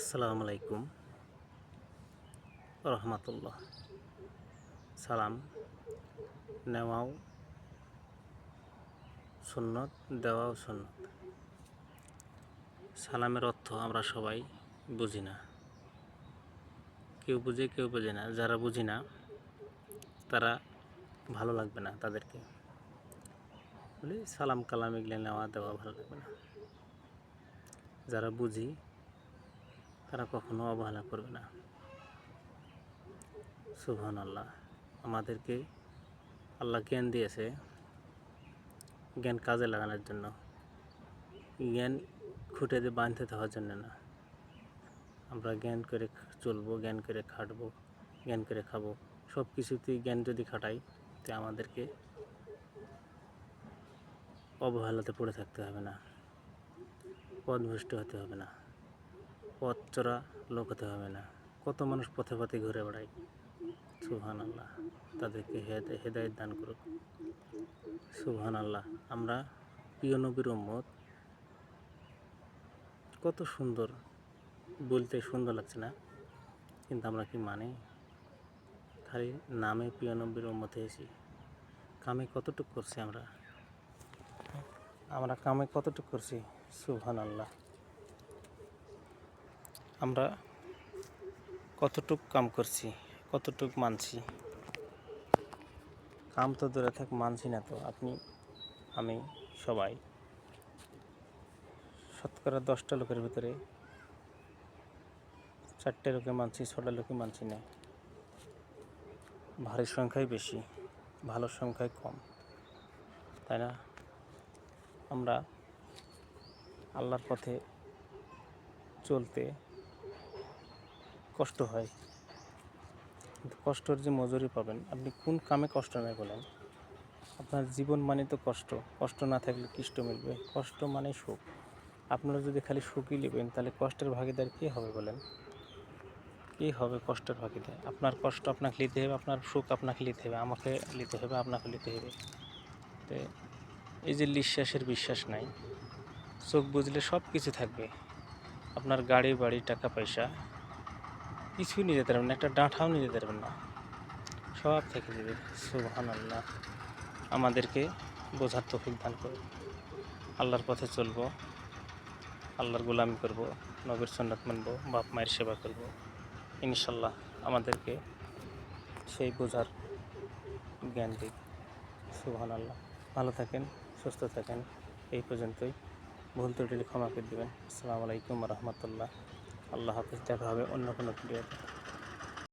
আসসালামু আলাইকুম। রহমতুল্লাহ। সালাম নেওয়াও সুন্নত, দেওয়াও সুন্নত। সালামের অর্থ আমরা সবাই বুঝি না। কেউ বুঝে কেউ বুঝে না। যারা বুঝি না, তারা ভালো লাগবে না তাদেরকে। বলে সালাম, কালাম এগুলো নেওয়া, দেওয়া ভালো লাগবে না। যারা বুঝি তারা কখনো অবহেলা করবে না। সুবহান আল্লাহ আমাদেরকে আল্লাহ জ্ঞান দিয়েছে, জ্ঞান কাজে লাগানোর জন্য। জ্ঞান খুঁটে দিয়ে বাঁধতে হওয়ার জন্য না। আমরা জ্ঞান করে চলবো, জ্ঞান করে খাটবো, জ্ঞান করে খাব। সব কিছুতেই জ্ঞান যদি খাটাই তো আমাদেরকে অবহেলাতে পড়ে থাকতে হবে না। পথভ্রষ্ট হতে হবে না। পথ চড়া লোক হতে হবে না। কত মানুষ পথে পথে ঘুরে বেড়ায়। সুহান আল্লাহ তাদেরকে হেদ- হেদায়েত দান করুক। সুহান আল্লাহ আমরা প্রিয় নবীর উম্মত। কত সুন্দর, বলতে সুন্দর লাগছে না? কিন্তু আমরা কি মানে? খালি নামে প্রিয় নবীর উম্মত হয়েছি কামে কতটুক করছি আমরা? আমরা কামে কতটুক করছি? সুহান আল্লাহ আমরা কতটুক কাম করছি, কতটুক মানছি? কাম তো দূরে থাক, মানছি না তো। আপনি, আমি, সবাই। শতকরা দশটা লোকের ভিতরে চারটে লোকে মানছি, ছটা লোকে মানছি না। ভারী সংখ্যাই বেশি, ভালো সংখ্যাই কম। তাই না? আমরা আল্লাহর পথে চলতে কষ্ট হয়। কিন্তু কষ্টর যে মজুরি পাবেন, আপনি কোন কামে কষ্ট নেই বলেন আপনার জীবন মানে তো কষ্ট। কষ্ট না থাকলে কৃষ্ট মিলবে। কষ্ট মানে সুখ। আপনারা যদি খালি সুখই নেবেন, তাহলে কষ্টের ভাগিদার কী হবে বলেন? কে হবে কষ্টের ভাগিদার? আপনার কষ্ট আপনাকে নিতে হবে, আপনার সুখ আপনাকে নিতে হবে, আমাকে নিতে হবে, আপনাকে নিতে হবে। তো এই যে নিঃশ্বাসের বিশ্বাস নাই, চোখ বুঝলে সব কিছু থাকবে। আপনার গাড়ি, বাড়ি, টাকা, পয়সা কিছুই নিয়ে যেতে পারবেন না, একটা ডাঁঠাও নিয়ে যেতে পারবেন না। সব থেকে যাবে সুবহান আল্লাহ আমাদেরকে বোঝার তফিক দান করে আল্লাহর পথে চলবো, আল্লাহর গোলামি করব, নবীর সন্ন্যত মানব, বাপ মায়ের সেবা করব। ইনশাল্লাহ আমাদেরকে সেই বোঝার জ্ঞান দিক। সুবহান আল্লাহ ভালো থাকেন, সুস্থ থাকেন। এই পর্যন্তই। ভুল ত্রুটি ক্ষমা করে দেবেন। আসসালামু আলাইকুম রহমতুল্লাহ। আল্লাহ হাফিজ দেখা হবে অন্য কোনো ভিডিওতে